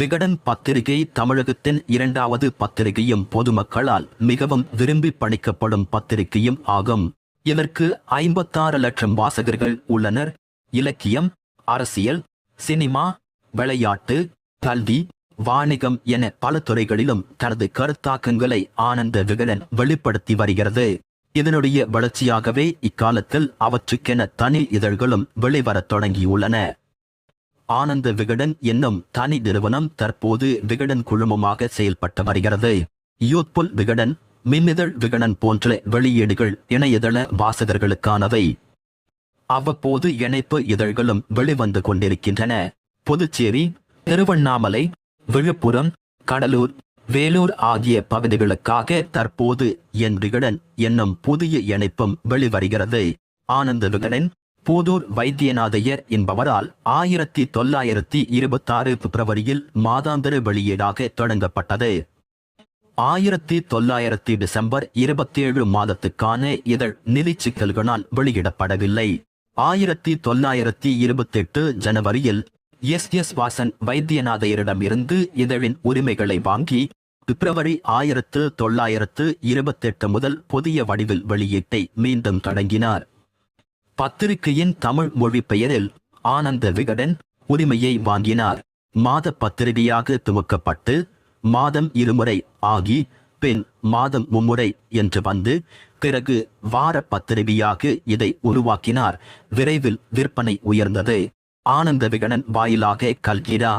விகடன் பத்திரிகை தமிழகத்தின் இரண்டாவது பத்திரிகையும் பொதுமக்களால் மிகவும் விரும்பி படிக்கப்படும் பத்திரிகையும் ஆகும். இதற்கு ஐம்பத்தாறு லட்சம் வாசகர்கள் உள்ளனர். இலக்கியம் அரசியல் சினிமா விளையாட்டு கல்வி வாணிகம் என பல துறைகளிலும் தனது கருத்தாக்கங்களை ஆனந்த விகடன் வெளிப்படுத்தி வருகிறது. இதனுடைய வளர்ச்சியாகவே இக்காலத்தில் அவற்றுக்கென தனி இதழ்களும் வெளிவரத் தொடங்கியுள்ளன. ஆனந்த விகடன் என்னும் தனி நிறுவனம் தற்போது விகடன் குழுமமாக செயல்பட்டு வருகிறது. யூத்புல் விகடன் மின்னிதழ் விகடன் போன்ற வெளியீடுகள் இணையதள வாசகர்களுக்கானவை. அவ்வப்போது இணைப்பு இதழ்களும் வெளிவந்து கொண்டிருக்கின்றன. புதுச்சேரி திருவண்ணாமலை விழுப்புரம் கடலூர் வேலூர் ஆகிய பகுதிகளுக்காக தற்போது என் விகடன் என்னும் புதிய இணைப்பும் வெளிவருகிறது. ஆனந்த விகடன் பூதூர் வைத்தியநாதையர் என்பவரால் ஆயிரத்தி தொள்ளாயிரத்தி இருபத்தாறு பிப்ரவரியில் மாதாந்திர வெளியீடாக தொடங்கப்பட்டது. ஆயிரத்தி தொள்ளாயிரத்தி டிசம்பர் இருபத்தேழு மாதத்துக்கான இதழ் நிதி சிக்கல்களால் வெளியிடப்படவில்லை. ஆயிரத்தி தொள்ளாயிரத்தி இருபத்தெட்டு ஜனவரியில் எஸ். எஸ். வாசன் வைத்தியநாதையரிடமிருந்து இதழின் உரிமைகளை வாங்கி பிப்ரவரி ஆயிரத்து தொள்ளாயிரத்து இருபத்தெட்டு முதல் புதிய வடிவில் வெளியீட்டை மீண்டும் தொடங்கினார். பத்திரிகையின் தமிழ் மொழி பெயரில் ஆனந்த விகடன் உரிமையை வாங்கினார். மாத பத்திரிகையாக துவக்கப்பட்டு மாதம் இருமுறை ஆகி பின் மாதம் மும்முறை என்று வந்து பிறகு வார பத்திரிகையாக இதை உருவாக்கினார். விரைவில் விற்பனை உயர்ந்தது. ஆனந்த விகடன் வாயிலாக கல்கிரா.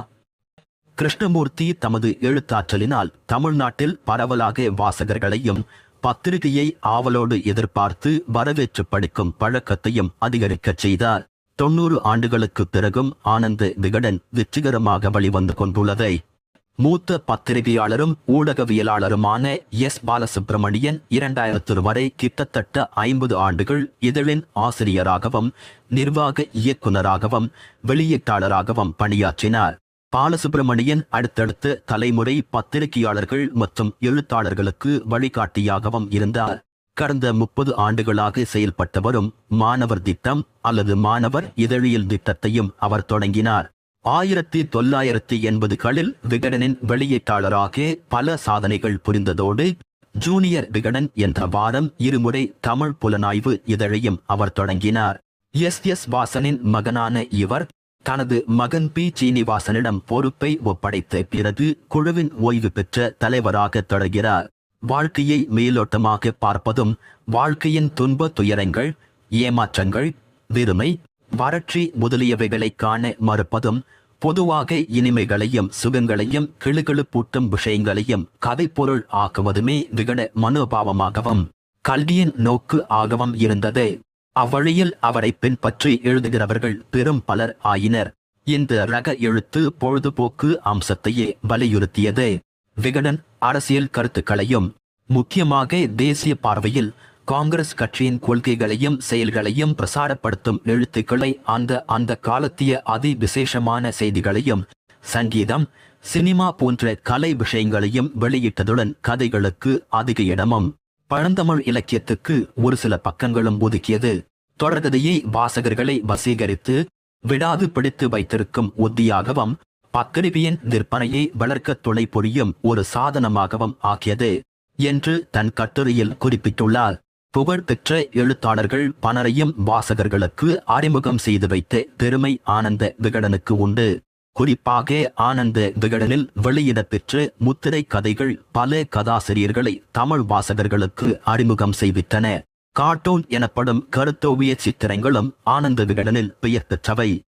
கிருஷ்ணமூர்த்தி தமது எழுத்தாற்றலினால் தமிழ்நாட்டில் பரவலாக வாசகர்களையும் பத்திரிகையை ஆவலோடு எதிர்பார்த்து வரவேற்று படிக்கும் பழக்கத்தையும் அதிகரிக்கச் செய்தார். தொன்னூறு ஆண்டுகளுக்குப் பிறகும் ஆனந்த விகடன் வெற்றிகரமாக வழிவந்து கொண்டுள்ளதை மூத்த பத்திரிகையாளரும் ஊடகவியலாளருமான எஸ். பாலசுப்பிரமணியன் இரண்டாயிரத்து வரை கிட்டத்தட்ட ஐம்பது ஆண்டுகள் இதழின் ஆசிரியராகவும் நிர்வாக இயக்குநராகவும் வெளியீட்டாளராகவும் பணியாற்றினார். பாலசுப்பிரமணியன் அடுத்தடுத்த தலைமுறை பத்திரிகையாளர்கள் மற்றும் எழுத்தாளர்களுக்கு வழிகாட்டியாகவும் இருந்தார். கடந்த முப்பது ஆண்டுகளாக செயல்பட்டவரும் மாணவர் திட்டம் அல்லது மாணவர் இதழியல் திட்டத்தையும் அவர் தொடங்கினார். ஆயிரத்தி தொள்ளாயிரத்தி எண்பதுகளில் விகடனின் வெளியீட்டாளராக பல சாதனைகள் புரிந்ததோடு ஜூனியர் விகடன் என்ற வாரம் இருமுறை தமிழ் புலனாய்வு இதழையும் அவர் தொடங்கினார். எஸ் எஸ் வாசனின் மகனான இவர் தனது மகன் பி. சீனிவாசனிடம் பொறுப்பை ஒப்படைத்த பிறகு குழுவின் ஓய்வு பெற்ற தலைவராக தொடர்கிறார். வாழ்க்கையை மேலோட்டமாக பார்ப்பதும் வாழ்க்கையின் துன்ப துயரங்கள் ஏமாற்றங்கள் வெறுமை வறட்சி முதலியவைகளை காண மறுப்பதும் பொதுவாக இனிமைகளையும் சுகங்களையும் கிளுகிளுப்பூட்டும் விஷயங்களையும் கதைப்பொருள் ஆக்குவதுமே விகட மனோபாவமாகவும் கல்வியின் நோக்கு ஆகவும் இருந்தது. அவ்வழியில் அவரை பின்பற்றி எழுதுகிறவர்கள் பெரும் பலர் ஆயினர். இந்த ரக எழுத்து பொழுதுபோக்கு அம்சத்தையே வலியுறுத்தியது. விகடன் அரசியல் கருத்துக்களையும் முக்கியமாக தேசிய பார்வையில் காங்கிரஸ் கட்சியின் கொள்கைகளையும் செயல்களையும் பிரசாரப்படுத்தும் எழுத்துக்களை அந்த அந்த காலத்திய அதி விசேஷமான செய்திகளையும் சங்கீதம் சினிமா போன்ற கலை விஷயங்களையும் வெளியிட்டதுடன் கதைகளுக்கு அதிக இடமும். பழந்தமிழ் இலக்கியத்துக்கு ஒரு சில பக்கங்களும் ஒதுக்கியது. தொடர்கதையை வாசகர்களை வசீகரித்து விடாது பிடித்து வைத்திருக்கும் உத்தியாகவும் பக்கருவியின் விற்பனையை வளர்க்க துணை புரியும் ஒரு சாதனமாகவும் ஆக்கியது என்று தன் கட்டுரையில் குறிப்பிட்டுள்ளார். புகழ்பெற்ற எழுத்தாளர்கள் பலரையும் வாசகர்களுக்கு அறிமுகம் செய்து வைத்த பெருமை ஆனந்த விகடனுக்கு உண்டு. குறிப்பாக ஆனந்த விகடனில் வெளியிடப்பெற்ற முத்திரை கதைகள் பல கதாசிரியர்களை தமிழ் வாசகர்களுக்கு அறிமுகம் செய்வித்தன. கார்ட்டூன் எனப்படும் கருத்தோவிய சித்திரங்களும் ஆனந்த விகடனில் பெயர் பெற்றவை.